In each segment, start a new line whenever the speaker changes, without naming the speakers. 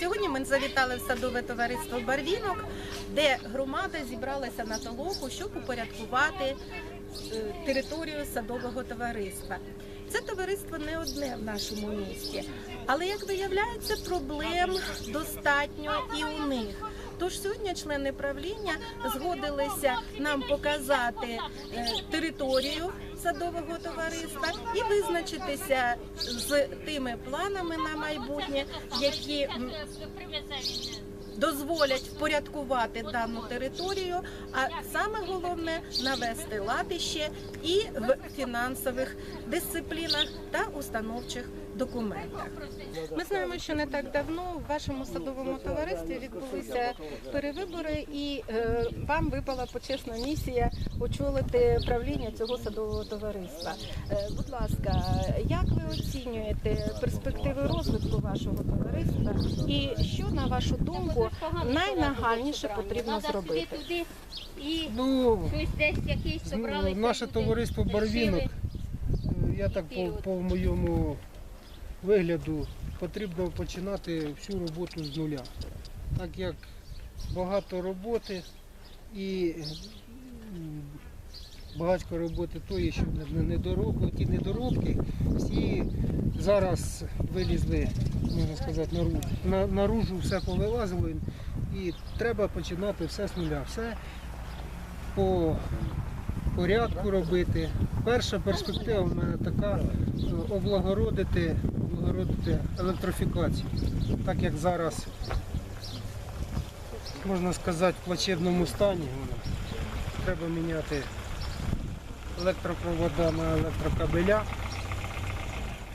Сьогодні ми завітали в садове товариство Барвінок, де громада зібралася на толоку, щоб упорядкувати е, територію садового товариства. Це товариство не одне в нашому місті, але як виявляється, проблем достатньо і у них. Тож сьогодні члени правління згодилися нам показати е, територію садового товариства і визначитися з тими планами на майбутнє, які дозволять впорядкувати дану територію, а саме головне навести лад і в фінансових дисциплінах та установчих документах. Ми знаємо, що не так давно в вашому садовому товаристві відбулися перевибори, і е, вам випала почесна місія очолити правління цього садового товариства. Е, будь ласка, як ви оцінюєте перспективи розвитку вашого товариства, і що на вашу думку найнагальніше потрібно зробити?
І
Ну,
щось десь якийсь
ну,
собрали.
наше товариство Барвінок, е, я так по, по моєму вигляду, потрібно починати всю роботу з нуля. Так як багато роботи і багатько роботи тої, що не- не недоробки, ті недоробки, всі зараз вилізли, можна сказати, наружу, наружу все повилазило і треба починати все з нуля. Все по порядку робити. Перша перспектива в мене така е, облагородити, облагородити електрифікацію. Так як зараз, можна сказати, в плачевному стані. Треба міняти електропровода на електрокабеля,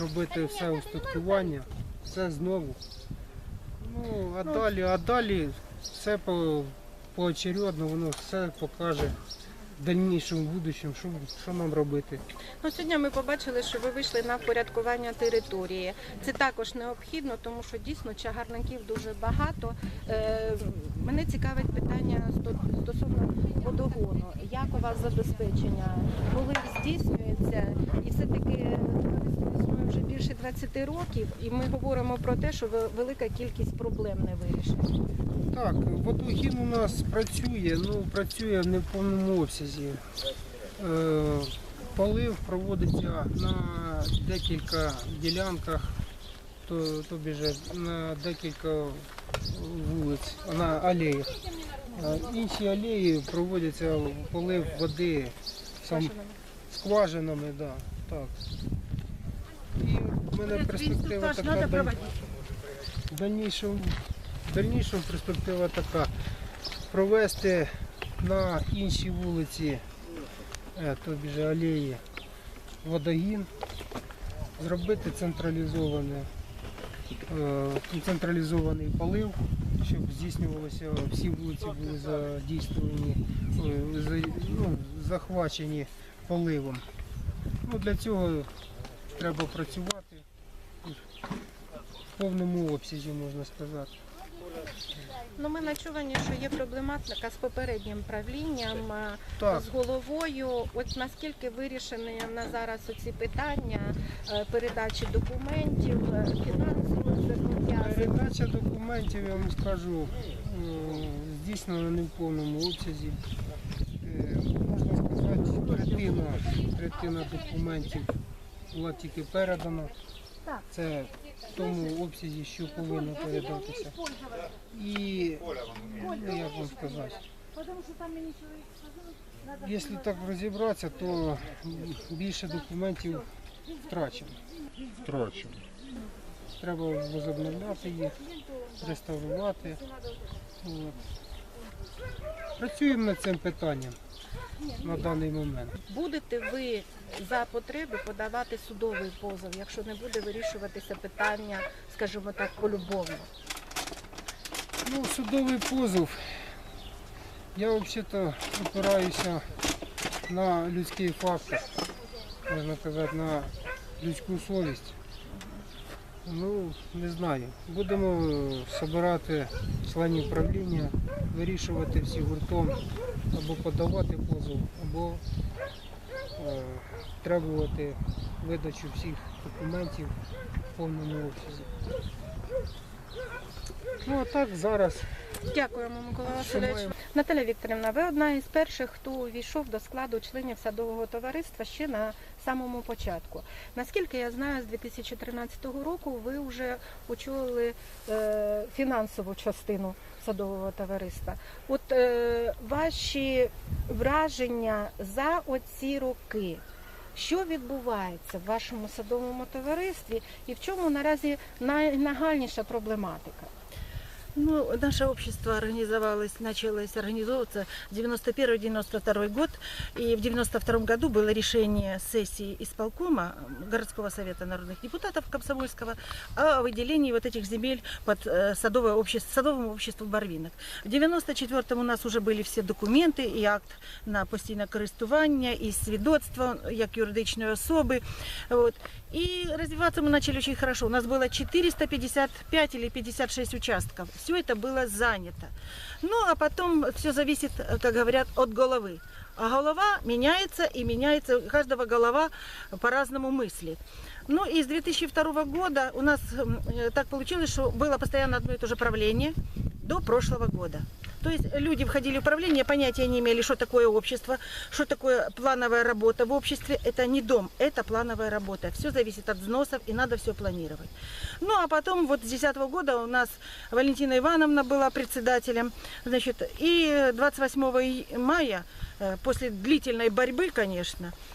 робити все устаткування, все знову. Ну, а далі, а далі все по, поочередно, воно все покаже дальнішому будущому, що, що нам робити.
Ну, сьогодні ми побачили, що ви вийшли на впорядкування території. Це також необхідно, тому що дійсно чагарників дуже багато. Е, мене цікавить питання стосовно водогону. Як у вас забезпечення? Коли здійснюється? І все-таки вже більше 20 років, і ми говоримо про те, що велика кількість проблем не вирішена.
Так, водогін у нас працює, ну працює не в повному обсязі. Е, полив проводиться на декілька ділянках, то, то біже на декілька вулиць, на алеях. А інші алеї проводяться полив води сам, скважинами, да, так. І в мене перспектива така. даль- в дальнішому, в дальнішому перспектива така. Провести на іншій вулиці, е, тобі же алеї, водогін, зробити централізоване, е, централізований полив, щоб здійснювалося, всі вулиці були задійствовані, е, ну, захвачені поливом. Ну, для цього треба працювати в повному обсязі, можна сказати.
Ну, ми начувані, що є проблематика з попереднім правлінням. е,
Так,
з головою. От наскільки вирішені на зараз оці питання е, передачі документів, е, фінансових зобов'язань.
передача документів, я вам скажу, здійснена не в повному обсязі. Можна сказати, третина, третина документів була тільки передана. Це в тому обсязі, що повинно передатися. І ну, як вам сказати, якщо так розібратися, то більше документів втрачено.
Втрачено.
Треба возобновляти їх, реставрувати. От. Працюємо над цим питанням на даний момент.
Будете ви за потреби подавати судовий позов, якщо не буде вирішуватися питання, скажімо так, полюбовно.
Ну, судовий позов. Я взагалі опираюся на людський фактор, можна казати, на людську совість. Ну, не знаю. Будемо збирати членів правління, вирішувати всі гуртом, або подавати позов, або е, требувати видачу всіх документів в повному обсязі. Ну а так зараз
Дякуємо, Микола Васильович. Наталя Вікторівна, ви одна із перших, хто увійшов до складу членів садового товариства ще на самому початку. Наскільки я знаю, з 2013 року ви вже очолили е, фінансову частину садового товариства. От е, ваші враження за оці роки. Що відбувається в вашому садовому товаристві і в чому наразі найнагальніша проблематика?
Ну, наше общество организовалось, началось организовываться 91-92 год, и в 92 году было решение сессии исполкома городского совета народных депутатов Комсомольского о выделении вот этих земель под э, садовое общество, садовому обществу Барвинок. В 94 у нас уже были все документы, і акт на постійне користування, і свідоцтво як юридичної особи. Вот. И развиваться мы начали очень хорошо. У нас было 455 или 56 участков. Все это было занято. Ну, а потом все зависит, как говорят, от головы. А голова меняется и меняется, у каждого голова по-разному мыслит. Ну и с 2002 года у нас м, э, так получилось, что было постоянно одно и то же правление до прошлого года. То есть люди входили в управление, понятия не имели, что такое общество, что такое плановая работа в обществе. Это не дом, это плановая работа. Все зависит от взносов и надо все планировать. Ну а потом вот с 2010 года у нас Валентина Ивановна была председателем. Значит, и 28 и- мая, э, после длительной борьбы, конечно, э,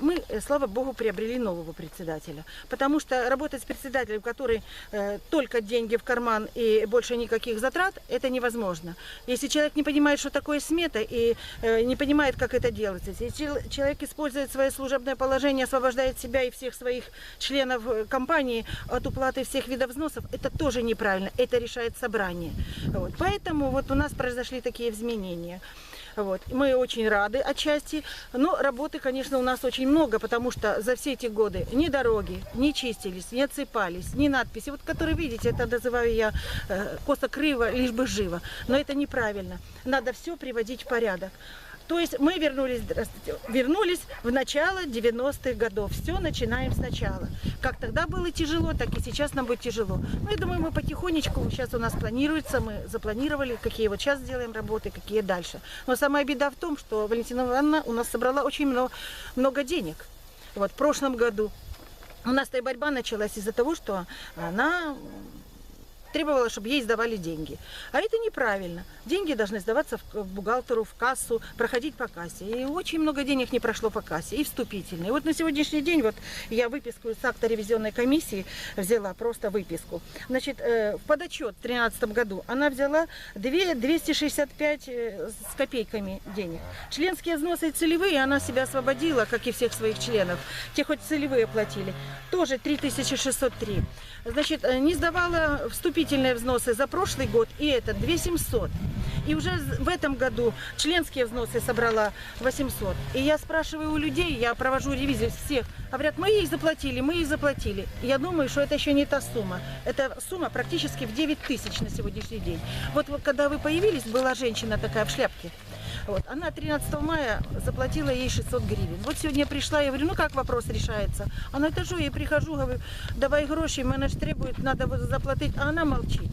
мы, э, слава богу, приобрели нового председателя. Потому что работать с председателем, который э, только деньги в карман и больше никаких затрат, это невозможно. Если человек не понимает, что такое смета и э, не понимает, как это делается, если чел- человек использует свое служебное положение, освобождает себя и всех своих членов э, компании от уплаты всех видов взносов, это тоже неправильно, это решает собрание. Вот. Поэтому вот у нас произошли такие изменения. Вот. И Мы очень рады отчасти, но работы, конечно, у нас очень много, потому что за все эти годы ни дороги не чистились, не отсыпались, ни надписи. Вот, которые видите, это называю я э, косо криво, лишь бы живо. Но это неправильно. Надо все приводить в порядок. То есть мы вернулись, здравствуйте, вернулись в начало 90-х годов. Все начинаем сначала. Как тогда было тяжело, так и сейчас нам будет тяжело. Ну, я думаю, мы потихонечку, сейчас у нас планируется, мы запланировали, какие вот сейчас делаем работы, какие дальше. Но самая беда в том, что Валентина Ивановна у нас собрала очень много, много денег. Вот в прошлом году у нас-то и борьба началась из-за того, что она требовала, чтобы ей сдавали деньги. А это неправильно. Деньги должны сдаваться в- бухгалтеру, в кассу, проходить по кассе. И очень много денег не прошло по кассе, и вступительные. Вот на сегодняшний день вот я выписку из акта ревизионной комиссии взяла, просто выписку. Значит, э, в подотчет в 2013 году она взяла две- 265 э, с копейками денег. Членские взносы целевые она себя освободила, как и всех своих членов. Те хоть целевые платили. Тоже 3603. Значит, э, не сдавала вступительные взносы за прошлый год, и это 2700. И уже з- в этом году членские взносы собрала 800. И я спрашиваю у людей, я провожу ревизию всех, говорят, мы их заплатили, мы их заплатили. И я думаю, что это еще не та сумма. Это сумма практически в 9 тысяч на сегодняшний день. Вот, вот когда вы появились, была женщина такая в шляпке. Вот, она 13 мая заплатила ей 600 гривен. Вот сегодня я пришла, я говорю, ну как вопрос решается? Она это что, я прихожу, говорю, давай гроши, мене ж требует, надо заплатить, а она молчит.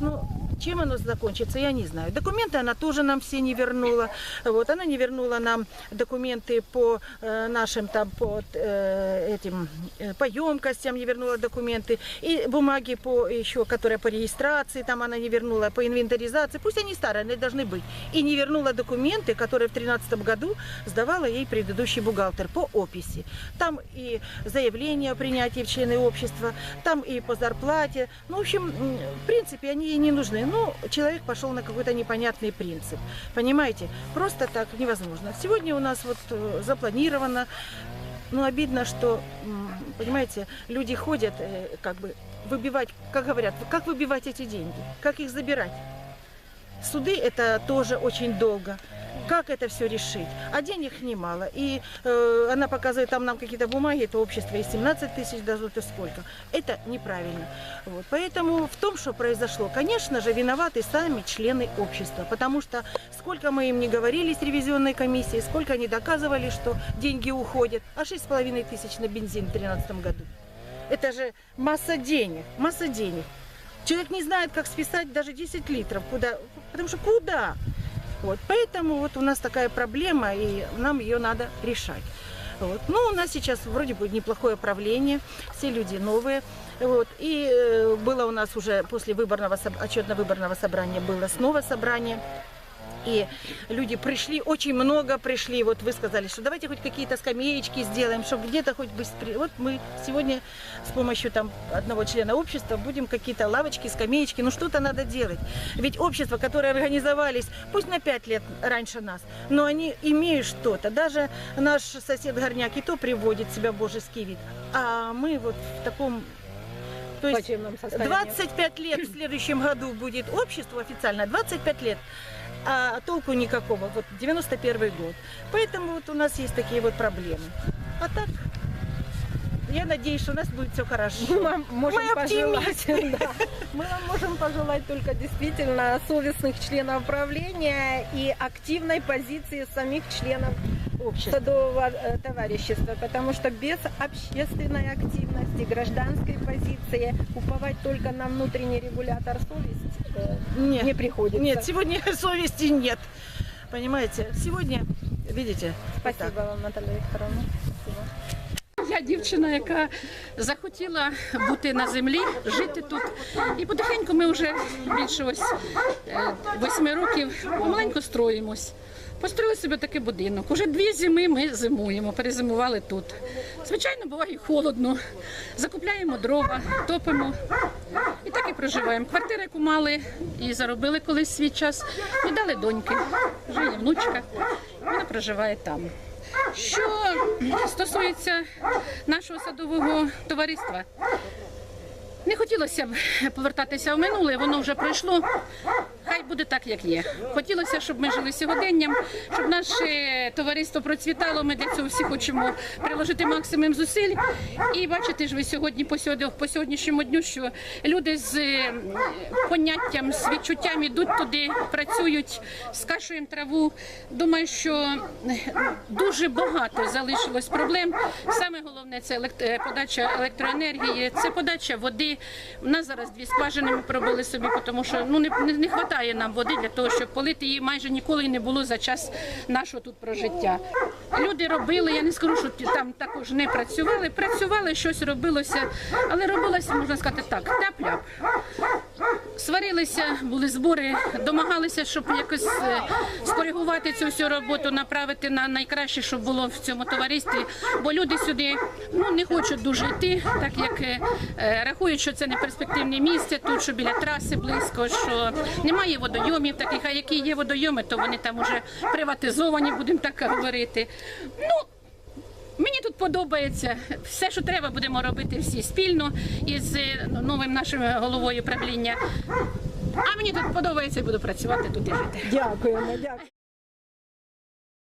Ну, чем оно закончится, я не знаю. Документы она тоже нам все не вернула. Вот, она не вернула нам документы по э, нашим там, по э, этим, э, по емкостям не вернула документы. И бумаги по еще, которые по регистрации, там она не вернула, по инвентаризации. Пусть они старые, они должны быть. И не вернула документы, которые в 2013 году сдавала ей предыдущий бухгалтер по описи. Там и заявление о принятии в члены общества, там и по зарплате. Ну, в общем, в принципе, они ей не нужны. Ну, человек пошел на какой-то непонятный принцип. Понимаете? Просто так невозможно. Сегодня у нас вот э, запланировано. Ну, обидно, что, понимаете, люди ходят, э, как бы, выбивать, как говорят, как выбивать эти деньги, как их забирать. Суды это тоже очень долго. Как это все решить? А денег немало. И э, она показывает там нам какие-то бумаги, это общество и 17 тысяч дадут, и сколько. Это неправильно. Вот. Поэтому в том, что произошло, конечно же, виноваты сами члены общества. Потому что сколько мы им не говорили с ревизионной комиссией, сколько они доказывали, что деньги уходят. А 6,5 тысяч на бензин в 2013 году. Это же масса денег, масса денег. Человек не знает, как списать даже 10 литров. Куда? Потому что куда? Вот, поэтому вот у нас такая проблема, и нам ее надо решать. Вот. Ну, у нас сейчас вроде бы неплохое правление, все люди новые. Вот. И э, было у нас уже после выборного, соб- отчетно-выборного собрания было снова собрание. И люди пришли, очень много пришли. Вот вы сказали, что давайте хоть какие-то скамеечки сделаем, чтобы где-то хоть быстрее. Вот мы сегодня с помощью там одного члена общества будем какие-то лавочки, скамеечки. Ну что-то надо делать. Ведь общества, которые организовались, пусть на пять лет раньше нас, но они имеют что-то. Даже наш сосед Горняк и то приводит себя в божеский вид. А мы вот в таком... То есть 25 лет в следующем году будет общество официально, 25 лет, а толку никакого. Вот 91 год. Поэтому вот у нас есть такие вот проблемы. А так, я надеюсь, что у нас будет все хорошо.
Мы вам можем
Мы
пожелать, да. мы вам можем пожелать только действительно совестных членов правления и активной позиции самих членов
Общество.
садового э, товарищества, потому что без общественной активности, гражданской позиции уповать только на внутренний регулятор совесть э,
Нет,
не приходится.
нет, сегодня совести нет. Понимаете, сегодня, видите, вот.
Спасибо вам, Наталья Викторовна. Спасибо.
Я дівчина, яка захотіла бути на землі, жити тут. І потихеньку ми вже більше ось е, восьми років помаленьку строїмось. Построїли собі такий будинок. Уже дві зими ми зимуємо, перезимували тут. Звичайно, буває холодно. Закупляємо дрова, топимо і так і проживаємо. Квартиру, яку мали і заробили колись свій час, віддали доньки. Вже є внучка, вона проживає там. Що стосується нашого садового товариства, не хотілося б повертатися в минуле, воно вже пройшло. Хай буде так, як є. Хотілося, щоб ми жили сьогоденням, щоб наше товариство процвітало. Ми для цього всі хочемо приложити максимум зусиль. І бачите ж ви сьогодні по сьогоднішньому дню, що люди з е, поняттям, з відчуттям ідуть туди, працюють, скашуємо траву. Думаю, що дуже багато залишилось проблем. Саме головне це е, подача електроенергії, це подача води. У нас зараз дві скважини ми пробили собі, тому що ну не, не, не вистачає нам води для того, щоб полити її майже ніколи не було за час нашого тут прожиття. Люди робили, я не скажу, що там також не працювали. Працювали, щось робилося, але робилося, можна сказати так, тяп-ляп. Сварилися, були збори, домагалися, щоб якось е, скоригувати цю всю роботу, направити на найкраще, що було в цьому товаристві. Бо люди сюди ну не хочуть дуже йти, так як е, е, рахують, що це не перспективне місце, тут що біля траси близько, що немає водойомів таких, а які є водойоми, то вони там уже приватизовані, будемо так говорити. Ну Мені тут подобається все, що треба, будемо робити всі спільно із е, новим нашим головою правління. А мені тут подобається буду працювати тут і жити.
Дякуємо, дякую.